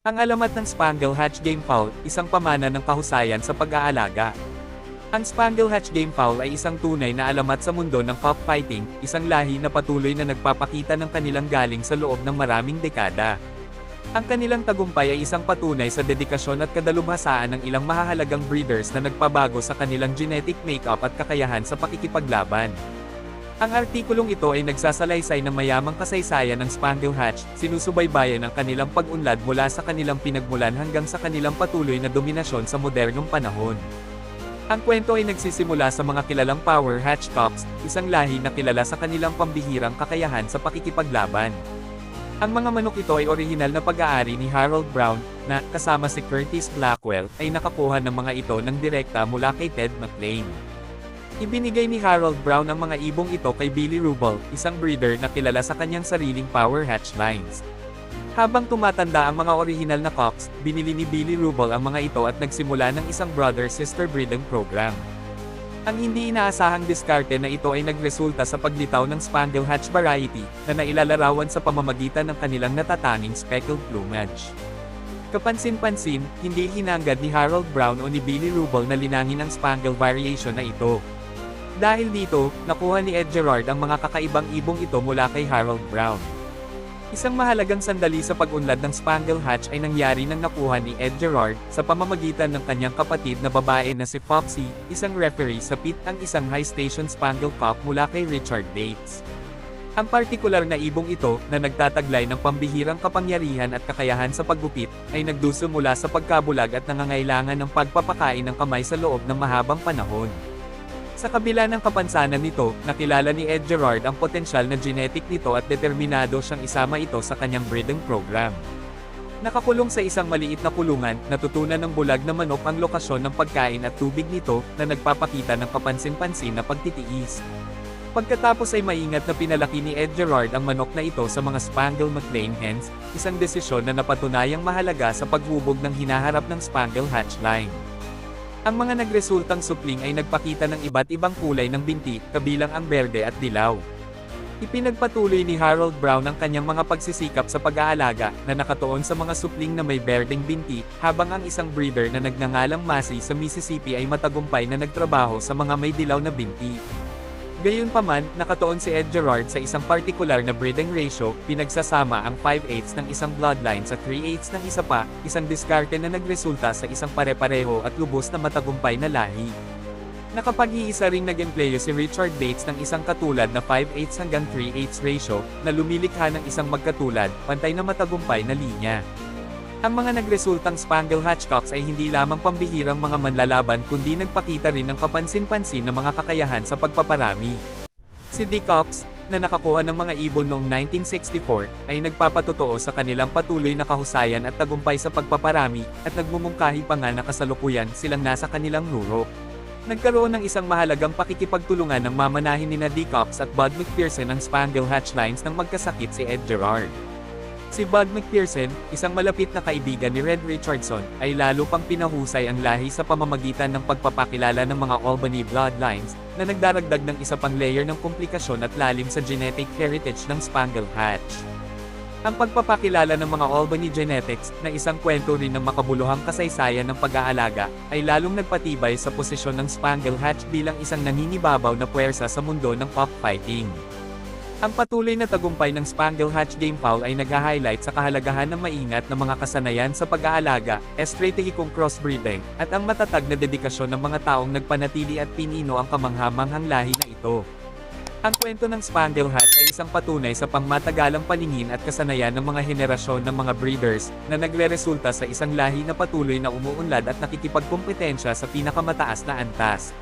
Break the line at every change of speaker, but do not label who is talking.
Ang alamat ng Spangle Hatch Game Fowl, isang pamana ng kahusayan sa pag-aalaga. Ang Spangle Hatch Game Fowl ay isang tunay na alamat sa mundo ng cockfighting, isang lahi na patuloy na nagpapakita ng kanilang galing sa loob ng maraming dekada. Ang kanilang tagumpay ay isang patunay sa dedikasyon at kadalubhasaan ng ilang mahahalagang breeders na nagpabago sa kanilang genetic makeup at kakayahan sa pakikipaglaban. Ang artikulong ito ay nagsasalaysay ng mayamang kasaysayan ng Spangle Hatch, sinusubaybayan ang kanilang pag-unlad mula sa kanilang pinagmulan hanggang sa kanilang patuloy na dominasyon sa modernong panahon. Ang kwento ay nagsisimula sa mga kilalang Power Hatch Cocks, isang lahi na kilala sa kanilang pambihirang kakayahan sa pakikipaglaban. Ang mga manok ito ay orihinal na pag-aari ni Harold Brown, na, kasama si Curtis Blackwell, ay nakakuha ng mga ito ng direkta mula kay Ted McLean. Ibinigay ni Harold Brown ang mga ibong ito kay Billy Rubel, isang breeder na kilala sa kanyang sariling Power Hatch lines. Habang tumatanda ang mga orihinal na cocks, binili ni Billy Rubel ang mga ito at nagsimula ng isang brother-sister breeding program. Ang hindi inaasahang diskarte na ito ay nagresulta sa paglitaw ng Spangle Hatch variety, na nailalarawan sa pamamagitan ng kanilang natatanging speckled plumage. Kapansin-pansin, hindi hinanggad ni Harold Brown o ni Billy Rubel na linangin ang Spangle variation na ito. Dahil dito, nakuha ni Ed Gerard ang mga kakaibang ibong ito mula kay Harold Brown. Isang mahalagang sandali sa pag-unlad ng Spangle Hatch ay nangyari nang nakuha ni Ed Gerard, sa pamamagitan ng kanyang kapatid na babae na si Foxy, isang referee sa pit ang isang high station Spangle Cup mula kay Richard Bates. Ang partikular na ibong ito, na nagtataglay ng pambihirang kapangyarihan at kakayahan sa paggupit, ay nagduso mula sa pagkabulag at nangangailangan ng pagpapakain ng kamay sa loob ng mahabang panahon. Sa kabila ng kapansanan nito, nakilala ni Ed Gerard ang potensyal na genetic nito at determinado siyang isama ito sa kanyang breeding program. Nakakulong sa isang maliit na kulungan, natutunan ng bulag na manok ang lokasyon ng pagkain at tubig nito, na nagpapakita ng kapansin-pansin na pagtitiis. Pagkatapos ay maingat na pinalaki ni Ed Gerard ang manok na ito sa mga Spangle McLean hens, isang desisyon na napatunayang mahalaga sa paghubog ng hinaharap ng Spangle Hatch line. Ang mga nagresultang supling ay nagpakita ng iba't ibang kulay ng binti, kabilang ang berde at dilaw. Ipinagpatuloy ni Harold Brown ang kanyang mga pagsisikap sa pag-aalaga, na nakatuon sa mga supling na may berdeng binti, habang ang isang breeder na nagngangalang Massey sa Mississippi ay matagumpay na nagtrabaho sa mga may dilaw na binti. Gayunpaman, nakatuon si Ed Gerard sa isang partikular na breeding ratio, pinagsasama ang 5/8 ng isang bloodline sa 3/8 ng isa pa, isang diskarte na nagresulta sa isang pare-pareho at lubos na matagumpay na lahi. Nakapag-iisa ring nag-empleyo si Richard Bates ng isang katulad na 5/8 hanggang 3/8 ratio, na lumilikha ng isang magkatulad, pantay na matagumpay na linya. Ang mga nagresultang Spangle Hatchcocks ay hindi lamang pambihirang mga manlalaban kundi nagpakita rin ng kapansin-pansin na mga kakayahan sa pagpaparami. Si Dick Cox, na nakakuha ng mga ibon noong 1964, ay nagpapatotoo sa kanilang patuloy na kahusayan at tagumpay sa pagpaparami, at nagmumungkahi pa nga na kasalukuyan silang nasa kanilang ruro. Nagkaroon ng isang mahalagang pakikipagtulungan ng mamanahin ni na Dick Cox at Bud McPherson ng Spangle Hatch Lines nang magkasakit si Ed Gerard. Si Bud McPherson, isang malapit na kaibigan ni Red Richardson, ay lalo pang pinahusay ang lahi sa pamamagitan ng pagpapakilala ng mga Albany bloodlines, na nagdaragdag ng isa pang layer ng komplikasyon at lalim sa genetic heritage ng Spangle Hatch. Ang pagpapakilala ng mga Albany genetics, na isang kwento rin ng makabuluhang kasaysayan ng pag-aalaga, ay lalong nagpatibay sa posisyon ng Spangle Hatch bilang isang nangingibabaw na puwersa sa mundo ng cockfighting. Ang patuloy na tagumpay ng Spangle Hatch Game Fowl ay nag-highlight sa kahalagahan ng maingat na mga kasanayan sa pag-aalaga, estratehikong crossbreeding, at ang matatag na dedikasyon ng mga taong nagpanatili at pinino ang kamanghamanghang lahi na ito. Ang kwento ng Spangle Hatch ay isang patunay sa pangmatagalang paningin at kasanayan ng mga henerasyon ng mga breeders, na nagre-resulta sa isang lahi na patuloy na umuunlad at nakikipagkompetensya sa pinakamataas na antas.